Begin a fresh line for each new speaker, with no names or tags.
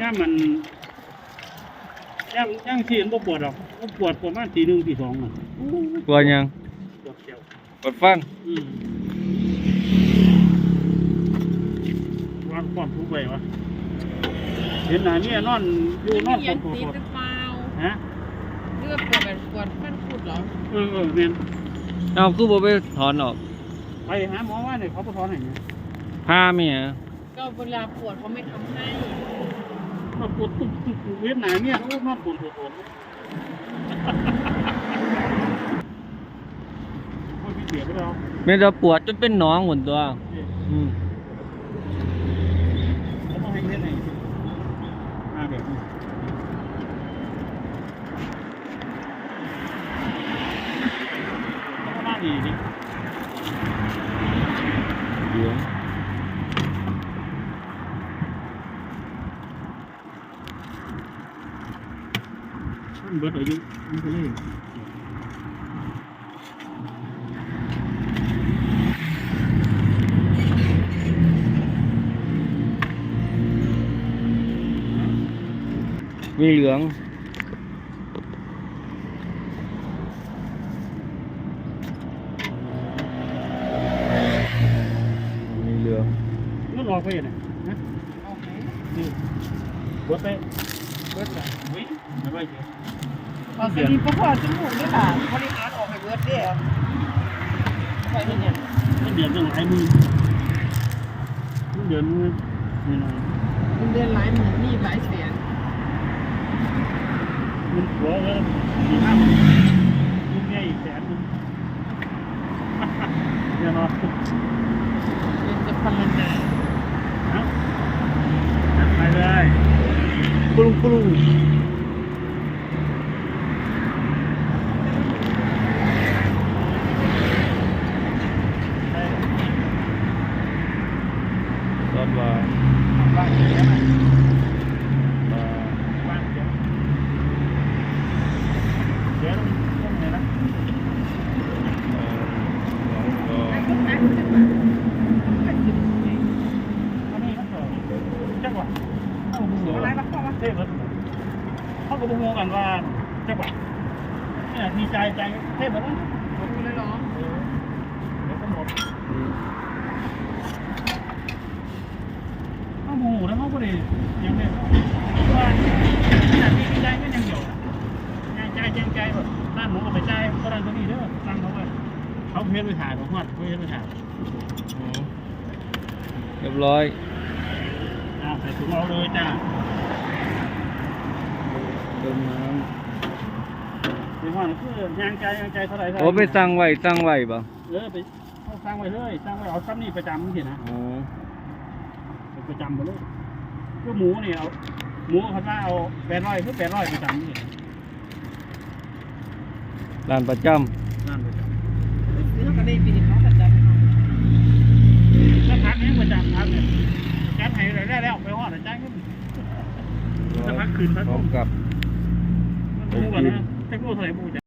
ย่ามมันย่ามย่างที่มันบ่ปวดหรอกมันปวดประมาณตีหนึ่งตีสองอะ
กลัวยัง
ปวดเขียว
กดฟัง
อืมวางก่อนทุกใบวะเห็นหน้าเนี่ยนอนอยู่นอน
เขี
ป
ยน
วดปวด
ติด
ปวด
หรือเปล่า
ฮะ
เลือดปวดแบบปวดฟันขุดเหรอ
เออเออเมียน
เอาคือบ่ไปถอนออก
ไปหาหมอว่าเนี่ยเขาไปถอนให้เนี่ย
ผ้าเมีย
ก็เวลาปวดเขาไม่ทำให้
มาปวดตุ๊บตุ๊บตุ๊บเวียนหนาเนี่ยโอ้นอนปวดปวดปวดโอ้ยพี่เสียไปแล้ว
เม่นเราปวดจนเป็นหนองหมดตัว
เนี่ย
อืม
เขาต้องให้เล่นไหนมาแบบนี้ต้องมาดีดิ
เหลือง
มัน เบิดอายุมันก็เลย
มีเหลืองมีเหลือง
มันออกไปเนี่ บิดไปเบิดไปวิ่งไม่ไหวเดี๋ยว
เอาสลีปพอจมูกด้วยค่ะบริหารออกไปเบิร์ดเดียวไปที่เนี่ย
มันเดือดตั้งหลายหมือมันเดือดมือนี่หน่อย
มันเดือนหลายหมื่นนี่หลายแสน
มันหัวแล้วสี่ห้าหมื่นลูกใหญ่อีกแสนหนึงเนี่ยเนาะ
เป็นจะพันละนา
ไปเลย ปรุงปรุง
ซอสหวาน
บ้านเสียไหม
ปลา
บ้านเสียเดี๋ยวต้องไงนะ
เอ่อแล้วก็
ไอ้คนนั้นจะมาไอ้สิบสี่
อันนี้ก็จังหวะเข้าดู
อะไรบ้างเขาวะ
เท่เลย เขาก็บอกกันว่าจังหวะเนี่ยดีใจใจเท่แบบนั้น
ผมเลยเหรอ
เออเดี๋ยวก็หมด
อืม
ข้าวหมูแล้วเขาก็เลยยังไม่ว่าขนาดที่ดีใจก็ยังอยู่ใจใจใจใจแบบร้านหมูก็ไปใจก็ร้านตัวนี้เด้อตั้งเขาไปเขาเพี้ยนไปถ่ายผมว่าเขาเพี้ยนไปถ่าย
อืมเรียบร้อย
อ่าใส่ถุงเอาเลยจ้า
เติมน้
ในห้องคือยางใจยางใจเท่าไหร่ำ
โอ้ไปสั่งไว้สั่งไว้ป่ะ
เออไปเขาสร้างไว้เลยสร้างไว้เอาซ้ำนี่ประจำสินะ
อ๋อ
เป็นประจำไปเลยก็หมูนี่เอาหมูเขาว่าเอาแปดร้อยคือแปดร้อยประจำนี่
ร้านประจ
นั่นประจ
ซื้อเขาก็ได้ปีนี้เขาก็จำเขาำ
แล้วพักนี้ประจำพักเนี่ยจัดให้เลยได้แล้วไปหอดจ่ายเงินำจะพักคืนพัก
พร้อมกับ
มัน รู้กันนะเทคโนโลยีบูจ้ะ